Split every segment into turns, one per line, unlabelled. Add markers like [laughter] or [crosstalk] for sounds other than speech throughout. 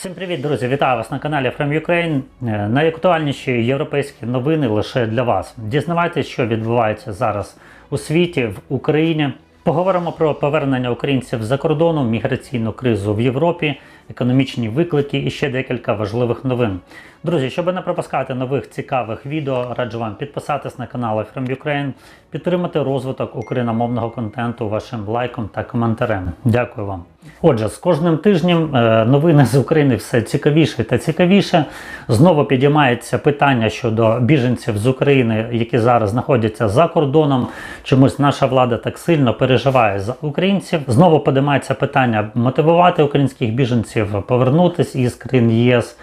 Всім привіт, друзі! Вітаю вас на каналі From Ukraine. Е, Найактуальніші європейські новини лише для вас. Дізнавайтесь, що відбувається зараз у світі, в Україні. Поговоримо про повернення українців за кордону, міграційну кризу в Європі, економічні виклики і ще декілька важливих новин. Друзі, щоб не пропускати нових цікавих відео, раджу вам підписатись на канал From Ukraine, підтримати розвиток україномовного контенту вашим лайком та коментарем. Дякую вам. Отже, з кожним тижнем е, новини з України все цікавіше та цікавіше. Знову підіймається питання щодо біженців з України, які зараз знаходяться за кордоном. Чомусь наша влада так сильно переживає за українців. Знову підіймається питання мотивувати українських біженців повернутися із країн ЄС,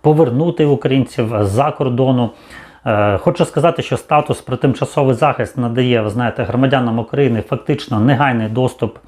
повернути українців за кордону. Е, Хочу сказати, що статус про тимчасовий захист надає, ви знаєте, громадянам України фактично негайний доступ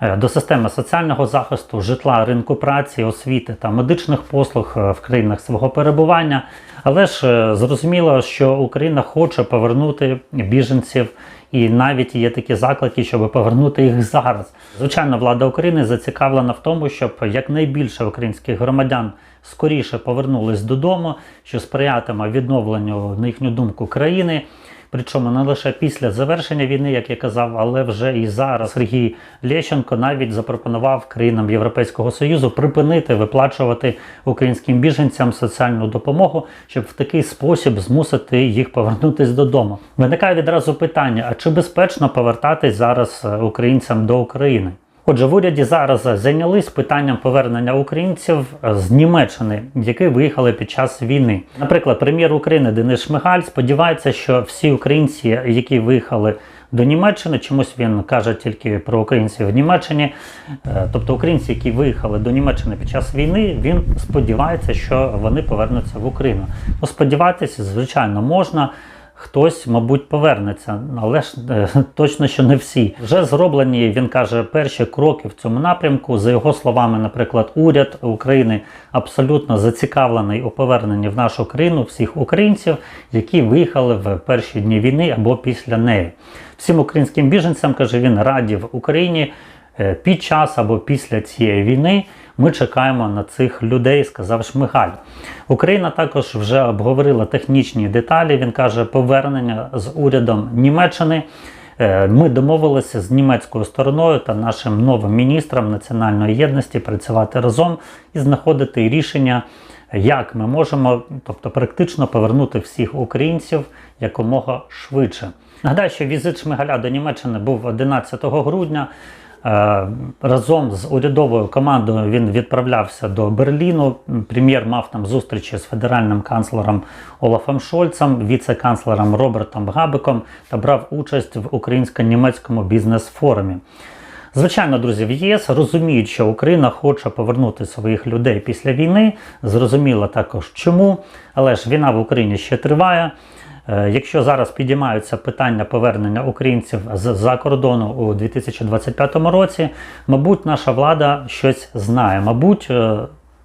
до системи соціального захисту, житла, ринку праці, освіти та медичних послуг е, в країнах свого перебування. Але ж е, зрозуміло, що Україна хоче повернути біженців, і навіть є такі заклики, щоб повернути їх зараз. Звичайно, влада України зацікавлена в тому, щоб якнайбільше українських громадян скоріше повернулись додому, що сприятиме відновленню, на їхню думку, країни. Причому не лише після завершення війни, як я казав, але вже і зараз Сергій Лещенко навіть запропонував країнам Європейського Союзу припинити виплачувати українським біженцям соціальну допомогу, щоб в такий спосіб змусити їх повернутись додому. Виникає відразу питання: а чи безпечно повертатись зараз е, українцям до України? Отже, в уряді зараз зайнялись питанням повернення українців з Німеччини, які виїхали під час війни. Наприклад, прем'єр України Денис Шмигаль сподівається, що всі українці, які виїхали до Німеччини, чомусь він каже тільки про українців в Німеччині, е, тобто українці, які виїхали до Німеччини під час війни, він сподівається, що вони повернуться в Україну. Ну, сподіватися, звичайно, можна. Хтось, мабуть, повернеться, але ж е, [laughs] точно що не всі. Вже зроблені, він каже, перші кроки в цьому напрямку. За його словами, наприклад, уряд України абсолютно зацікавлений у поверненні в нашу країну всіх українців, які виїхали в перші дні війни або після неї. Всім українським біженцям каже він раді в Україні е, під час або після цієї війни. Ми чекаємо на цих людей, сказав Шмигаль. Україна також вже обговорила технічні деталі. Він каже, повернення з урядом Німеччини. Е, Ми домовилися з німецькою стороною та нашим новим міністром національної єдності працювати разом і знаходити рішення, як ми можемо, тобто практично повернути всіх українців якомога швидше. Нагадаю, що візит Шмигаля до Німеччини був 11 грудня. Е, Разом з урядовою командою він відправлявся до Берліну. Прем'єр мав там зустрічі з федеральним канцлером Олафом Шольцем, віце-канцлером Робертом Габиком та брав участь в українсько-німецькому бізнес-форумі. Звичайно, друзі, в ЄС розуміють, що Україна хоче повернути своїх людей після війни. Зрозуміло також чому, але ж війна в Україні ще триває. Е, Якщо зараз підіймаються питання повернення українців з-за кордону у 2025 році, мабуть, наша влада щось знає. Мабуть, е,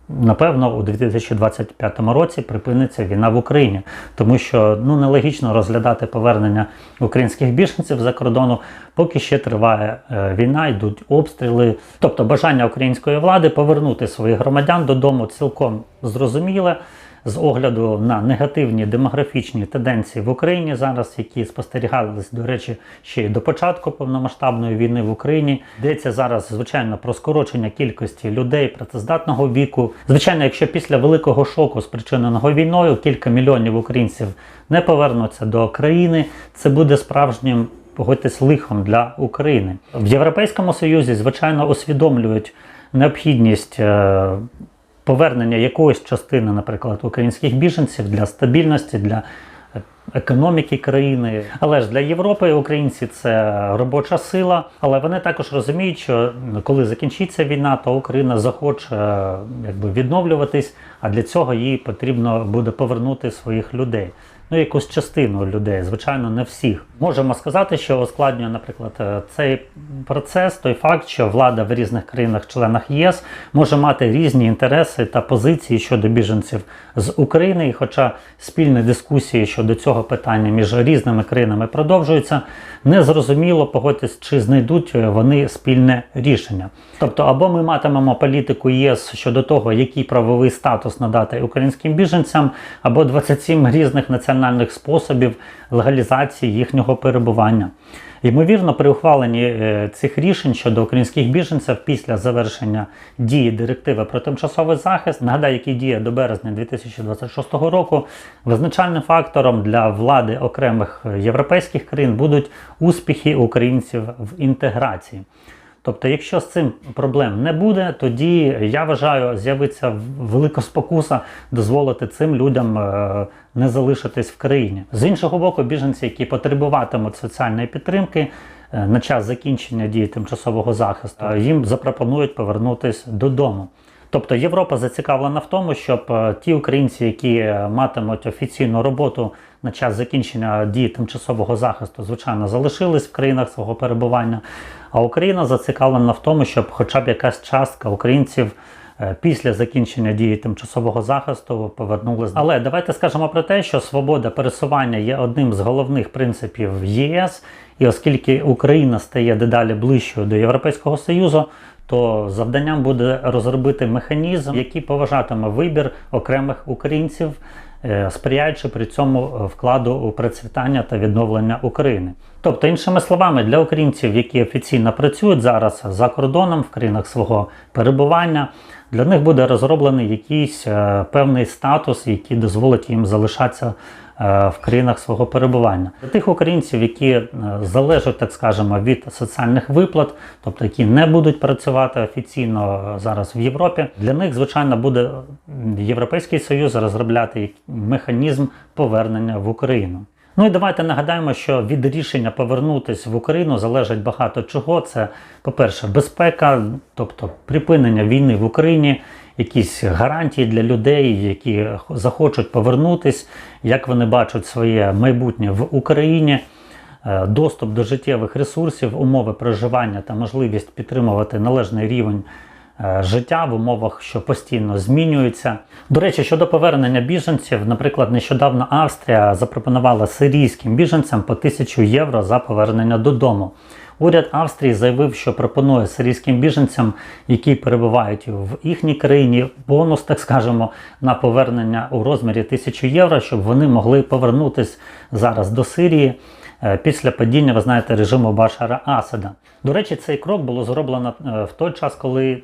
напевно, у 2025 році припиниться війна в Україні, тому що ну нелогічно розглядати повернення українських біженців за кордону, поки ще триває е, війна, йдуть обстріли. Тобто бажання української влади повернути своїх громадян додому цілком зрозуміле з огляду на негативні демографічні тенденції в Україні зараз, які спостерігались, до речі, ще й до початку повномасштабної війни в Україні. Йдеться зараз, звичайно, про скорочення кількості людей працездатного віку. Звичайно, якщо після великого шоку, спричиненого війною, кілька мільйонів українців не повернуться до країни, це буде справжнім. Погодьтесь лихом для України в Європейському Союзі, звичайно, усвідомлюють необхідність е, повернення якоїсь частини, наприклад, українських біженців для стабільності, для економіки країни. Але ж для Європи українці це робоча сила. Але вони також розуміють, що коли закінчиться війна, то Україна захоче е, якби відновлюватись, а для цього їй потрібно буде повернути своїх людей. Ну, якусь частину людей, звичайно, не всіх. Можемо сказати, що ускладнює, наприклад, е, цей процес, той факт, що влада в різних країнах-членах ЄС може мати різні інтереси та позиції щодо біженців з України. І хоча спільні дискусії щодо цього питання між різними країнами продовжується. Незрозуміло, погодьтесь, чи знайдуть вони спільне рішення. Тобто, або ми матимемо політику ЄС щодо того, який правовий статус надати українським біженцям, або 27 різних національних способів легалізації їхнього перебування. Ймовірно, при ухваленні е, цих рішень щодо українських біженців після завершення дії директиви про тимчасовий захист, нагадаю, який діє до березня 2026 року, визначальним фактором для влади окремих європейських країн будуть успіхи українців в інтеграції. Тобто, якщо з цим проблем не буде, тоді я вважаю, з'явиться велика спокуса дозволити цим людям е, не залишитись в країні. З іншого боку, біженці, які потребуватимуть соціальної підтримки е, на час закінчення дії тимчасового захисту, е, їм запропонують повернутися додому. Тобто Європа зацікавлена в тому, щоб е, ті українці, які е, матимуть офіційну роботу на час закінчення дії тимчасового захисту, звичайно, залишились в країнах свого перебування. А Україна зацікавлена в тому, щоб хоча б якась частка українців е, після закінчення дії тимчасового захисту повернулися. Але давайте скажемо про те, що свобода пересування є одним з головних принципів ЄС, і оскільки Україна стає дедалі ближчою до Європейського Союзу, то завданням буде розробити механізм, який поважатиме вибір окремих українців, е, сприяючи при цьому вкладу у процвітання та відновлення України. Тобто, іншими словами, для українців, які офіційно працюють зараз за кордоном в країнах свого перебування, для них буде розроблений якийсь е, певний статус, який дозволить їм залишатися в країнах свого перебування. Для тих українців, які е, залежать, так скажемо, від соціальних виплат, тобто які не будуть працювати офіційно е, зараз в Європі, для них, звичайно, буде Європейський Союз розробляти механізм повернення в Україну. Ну і давайте нагадаємо, що від рішення повернутися в Україну залежить багато чого. Це, по-перше, безпека, тобто припинення війни в Україні, якісь гарантії для людей, які захочуть повернутись, як вони бачать своє майбутнє в Україні. Е, Доступ до життєвих ресурсів, умови проживання та можливість підтримувати належний рівень е, життя в умовах, що постійно змінюються. До речі, щодо повернення біженців, наприклад, нещодавно Австрія запропонувала сирійським біженцям по 1000 євро за повернення додому. Уряд Австрії заявив, що пропонує сирійським біженцям, які перебувають в їхній країні, бонус, так скажемо, на повернення у розмірі 1000 євро, щоб вони могли повернутися зараз до Сирії е, після падіння, ви знаєте, режиму Башара Асада. До речі, цей крок було зроблено е, в той час, коли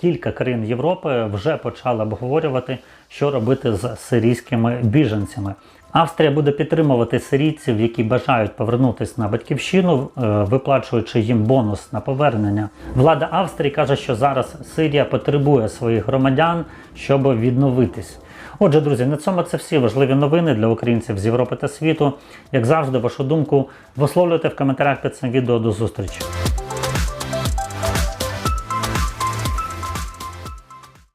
кілька країн Європи вже почали обговорювати, що робити з сирійськими біженцями. Австрія буде підтримувати сирійців, які бажають повернутися на батьківщину, е, виплачуючи їм бонус на повернення. Влада Австрії каже, що зараз Сирія потребує своїх громадян, щоб відновитись. Отже, друзі, на цьому це всі важливі новини для українців з Європи та світу. Як завжди, вашу думку висловлюйте в коментарях під цим відео. До зустрічі.